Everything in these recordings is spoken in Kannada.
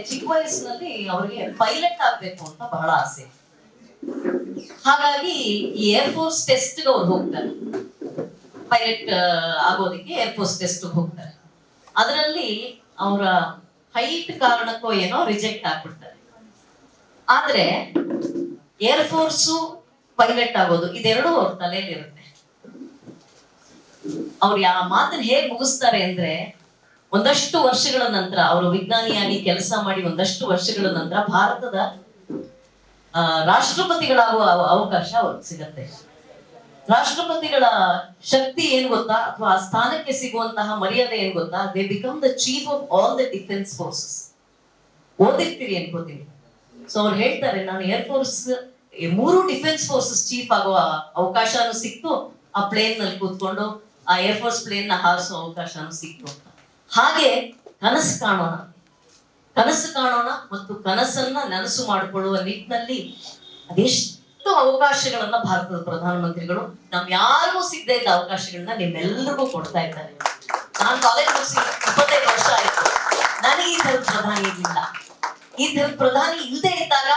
ಚಿಕ್ಕ ವಯಸ್ಸಿನಲ್ಲಿ ಅವ್ರಿಗೆ ಪೈಲಟ್ ಆಗ್ಬೇಕು ಅಂತ ಬಹಳ ಆಸೆ. ಹಾಗಾಗಿ ಈ ಏರ್ಫೋರ್ಸ್ ಟೆಸ್ಟ್ ಅವ್ರು ಹೋಗ್ತಾರೆ. ಪೈಲಟ್ ಆಗೋದಕ್ಕೆ ಏರ್ಫೋರ್ಸ್ ಟೆಸ್ಟ್ ಹೋಗ್ತಾರೆ. ಅದರಲ್ಲಿ ಅವರ ಹೈಟ್ ಕಾರಣಕ್ಕೋ ಏನೋ ರಿಜೆಕ್ಟ್ ಆಗ್ಬಿಡ್ತಾರೆ. ಆದ್ರೆ ಏರ್ಫೋರ್ಸು ಪೈಲಟ್ ಆಗೋದು ಇದೆರಡೂ ಅವ್ರ ತಲೆಯಲ್ಲಿರುತ್ತೆ. ಅವ್ರು ಯಾವ ಮಾತನ್ನ ಹೇಗ್ ಮುಗಿಸ್ತಾರೆ ಅಂದ್ರೆ ಒಂದಷ್ಟು ವರ್ಷಗಳ ನಂತರ ಅವರು ವಿಜ್ಞಾನಿಯಾಗಿ ಕೆಲಸ ಮಾಡಿ ಒಂದಷ್ಟು ವರ್ಷಗಳ ನಂತರ ಭಾರತದ ರಾಷ್ಟ್ರಪತಿಗಳಾಗುವ ಅವ- ಅವಕಾಶ ಅವ್ರಿಗೆ ಸಿಗತ್ತೆ. ರಾಷ್ಟ್ರಪತಿಗಳ ಶಕ್ತಿ ಏನ್ ಗೊತ್ತಾ? ಅಥವಾ ಆ ಸ್ಥಾನಕ್ಕೆ ಸಿಗುವಂತಹ ಮರ್ಯಾದೆ ಏನ್ ಗೊತ್ತಾ? They become the chief of all the defence forces ಓದಿರ್ತೀರಿ ಅನ್ಕೋತೀನಿ. ಸೊ ಅವ್ರು ಹೇಳ್ತಾರೆ, ನಾನು ಏರ್ಫೋರ್ಸ್ ಮೂರು ಡಿಫೆನ್ಸ್ ಫೋರ್ಸಸ್ ಚೀಫ್ ಆಗುವ ಅವಕಾಶನೂ ಸಿಕ್ತು. ಆ ಪ್ಲೇನ್ನಲ್ಲಿ ಕೂತ್ಕೊಂಡು ಆ ಏರ್ಫೋರ್ಸ್ ಪ್ಲೇನ್ನ ಹಾರಿಸೋ ಅವಕಾಶನೂ ಸಿಕ್ತು ಅಂತ. ಹಾಗೆ ಕನಸು ಕಾಣೋಣ. ಕನಸು ಕಾಣೋಣ ಮತ್ತು ಕನಸನ್ನ ನನಸು ಮಾಡಿಕೊಳ್ಳುವ ನಿಟ್ಟಿನಲ್ಲಿ ಅದೆಷ್ಟು ಅವಕಾಶಗಳನ್ನ ಭಾರತದ ಪ್ರಧಾನಮಂತ್ರಿಗಳು ನಮ್ ಯಾರಿಗೂ ಸಿಗದೆ ಇದ್ದ ಅವಕಾಶಗಳನ್ನ ನಿಮ್ಮೆಲ್ಲರಿಗೂ ಕೊಡ್ತಾ ಇದ್ದಾರೆ. ನಾನು ಕಾಲೇಜ್ ಮುಗಿಸಿ ಇಪ್ಪತ್ತೈದು ವರ್ಷ ಆಯ್ತು. ನನಗೆ ಈ ಥರದ ಪ್ರಧಾನಿ ಇರಲಿಲ್ಲ ಈ ಥರದ ಪ್ರಧಾನಿ ಇಲ್ಲದೆ ಇದ್ದಾಗ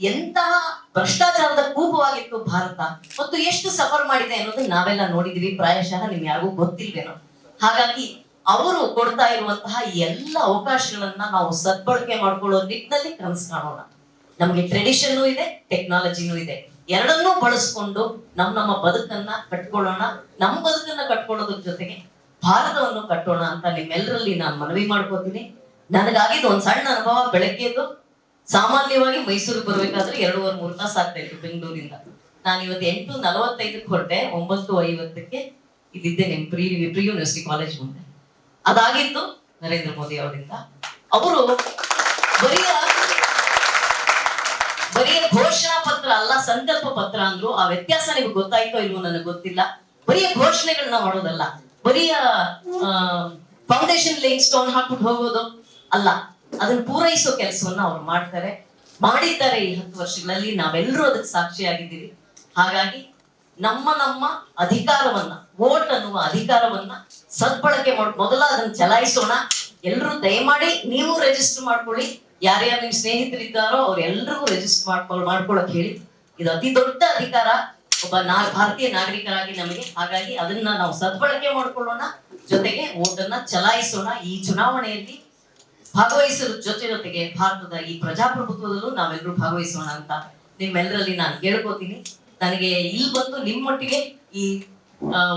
ಎಂತಹ ಭ್ರಷ್ಟಾಚಾರದ ಕೂಪವಾಗಿತ್ತು ಭಾರತ ಮತ್ತು ಎಷ್ಟು ಸಫರ್ ಮಾಡಿದೆ ಅನ್ನೋದನ್ನ ನಾವೆಲ್ಲ ನೋಡಿದೀವಿ. ಪ್ರಾಯಶಃ ನಿಮ್ ಯಾರಿಗೂ ಗೊತ್ತಿಲ್ವೇನೋ. ಹಾಗಾಗಿ ಅವರು ಕೊಡ್ತಾ ಇರುವಂತಹ ಎಲ್ಲ ಅವಕಾಶಗಳನ್ನ ನಾವು ಸದ್ಬಳಕೆ ಮಾಡ್ಕೊಳ್ಳೋ ನಿಟ್ಟಿನಲ್ಲಿ ಕನಸು ಕಾಣೋಣ. ನಮ್ಗೆ ಟ್ರೆಡಿಷನ್ನು ಇದೆ ಟೆಕ್ನಾಲಜಿನೂ ಇದೆ. ಎರಡನ್ನೂ ಬಳಸ್ಕೊಂಡು ನಮ್ಮ ನಮ್ಮ ಬದುಕನ್ನ ಕಟ್ಕೊಳ್ಳೋಣ. ನಮ್ಮ ಬದುಕನ್ನ ಕಟ್ಕೊಳ್ಳೋದ್ರ ಜೊತೆಗೆ ಭಾರತವನ್ನು ಕಟ್ಟೋಣ ಅಂತ ನಿಮ್ಮೆಲ್ಲರಲ್ಲಿ ನಾನು ಮನವಿ ಮಾಡ್ಕೋತೀನಿ. ನನಗಾಗಿದ್ದು ಒಂದ್ ಸಣ್ಣ ಅನುಭವ ಬೆಳಗ್ಗೆದ್ದು ಸಾಮಾನ್ಯವಾಗಿ ಮೈಸೂರಿಗೆ ಬರ್ಬೇಕಾದ್ರೆ ಎರಡೂವರೆ, ಮೂರು ತಾಸು ಆಗ್ತಾ ಇತ್ತು ಬೆಂಗಳೂರಿಂದ. ನಾನು ಇವತ್ತು ಎಂಟು ನಲವತ್ತೈದಕ್ಕೆ ಹೊರಟೆ ಒಂಬತ್ತು ಐವತ್ತಕ್ಕೆ ಇದ್ದಿದ್ದೆ ನಿಮ್ ಪ್ರೀ, ಪ್ರಿ ಯೂನಿವರ್ಸಿಟಿ ಕಾಲೇಜ್ ಮುಂದೆ. ಅದಾಗಿದ್ದು ನರೇಂದ್ರ ಮೋದಿ ಅವರಿಂದ. ಅವರು ಬರಿಯ ಬರಿಯ ಘೋಷಣಾ ಪತ್ರ ಅಲ್ಲ, ಸಂಕಲ್ಪ ಪತ್ರ ಅಂದ್ರು. ಆ ವ್ಯತ್ಯಾಸ ನಿಮ್ಗೆ ಗೊತ್ತಾಯ್ತೋ ಇಲ್ವೋ ನನಗೆ ಗೊತ್ತಿಲ್ಲ. ಬರಿಯ ಘೋಷಣೆಗಳನ್ನ ಮಾಡೋದಲ್ಲ. ಬರಿಯ ಫೌಂಡೇಶನ್ ಲೇಯಿಂಗ್ ಸ್ಟೋನ್ ಹಾಕ್ಬಿಟ್ಟು ಹೋಗೋದು ಅಲ್ಲ. ಅದನ್ನ ಪೂರೈಸೋ ಕೆಲಸವನ್ನ ಅವ್ರು ಮಾಡ್ತಾರೆ. ಮಾಡಿದ್ದಾರೆ ಈ ಹತ್ತು ವರ್ಷಗಳಲ್ಲಿ. ನಾವೆಲ್ಲರೂ ಅದಕ್ಕೆ ಸಾಕ್ಷಿಯಾಗಿದ್ದೀವಿ. ಹಾಗಾಗಿ ನಮ್ಮ ನಮ್ಮ ಅಧಿಕಾರವನ್ನ, ವೋಟ್ ಅನ್ನುವ ಅಧಿಕಾರವನ್ನ ಸದ್ಬಳಕೆ ಮಾಡ್, ಮೊದಲ ಅದನ್ನ ಚಲಾಯಿಸೋಣ. ಎಲ್ಲರೂ ದಯಮಾಡಿ ನೀವು ರಿಜಿಸ್ಟರ್ ಮಾಡ್ಕೊಳ್ಳಿ. ಯಾರ್ಯಾರು ನಿಮ್ ಸ್ನೇಹಿತರಿದ್ದಾರೋ ಅವ್ರೆಲ್ರಿಗೂ ರಿಜಿಸ್ಟರ್ ಮಾಡ್ಕೊಳ್, ಮಾಡ್ಕೊಳಕ್ ಹೇಳಿ. ಇದು ಅತಿ ದೊಡ್ಡ ಅಧಿಕಾರ. ಒಬ್ಬ ನಾ ಭಾರತೀಯ ನಾಗರಿಕರಾಗಿ ನಮಗೆ. ಹಾಗಾಗಿ ಅದನ್ನ ನಾವು ಸದ್ಬಳಕೆ ಮಾಡ್ಕೊಳ್ಳೋಣ. ಜೊತೆಗೆ ಓಟನ್ನ ಚಲಾಯಿಸೋಣ ಈ ಚುನಾವಣೆಯಲ್ಲಿ. ಭಾಗವಹಿಸೋದ್ರ ಜೊತೆ ಜೊತೆಗೆ ಭಾರತದ ಈ ಪ್ರಜಾಪ್ರಭುತ್ವದಲ್ಲೂ ನಾವೆಲ್ಲರೂ ಭಾಗವಹಿಸೋಣ ಅಂತ ನಿಮ್ಮೆಲ್ಲರಲ್ಲಿ ನಾನು ಕೇಳ್ಕೊತೀನಿ. ನನಗೆ ಇಲ್ಲಿ ಬಂದು ನಿಮ್ಮೊಟ್ಟಿಗೆ ಈ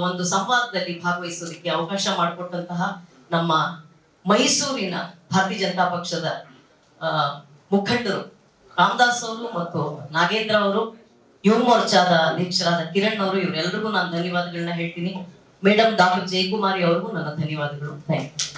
ಒಂದು ಸಂವಾದದಲ್ಲಿ ಭಾಗವಹಿಸೋದಕ್ಕೆ ಅವಕಾಶ ಮಾಡಿಕೊಟ್ಟಂತಹ ನಮ್ಮ ಮೈಸೂರಿನ ಭಾರತೀಯ ಜನತಾ ಪಕ್ಷದ ಮುಖಂಡರು ರಾಮದಾಸ್ ಅವರು ಮತ್ತು ನಾಗೇಂದ್ರ ಅವರು, ಯುವ ಮೋರ್ಚಾದ ಅಧ್ಯಕ್ಷರಾದ ಕಿರಣ್ ಅವರು, ಇವರೆಲ್ಲರಿಗೂ ನಾನು ಧನ್ಯವಾದಗಳನ್ನ ಹೇಳ್ತೀನಿ. ಮೇಡಮ್ ಡಾಕ್ಟರ್ ಜಯಕುಮಾರಿ ಅವ್ರಿಗೂ ನನ್ನ ಧನ್ಯವಾದಗಳು. Thank you.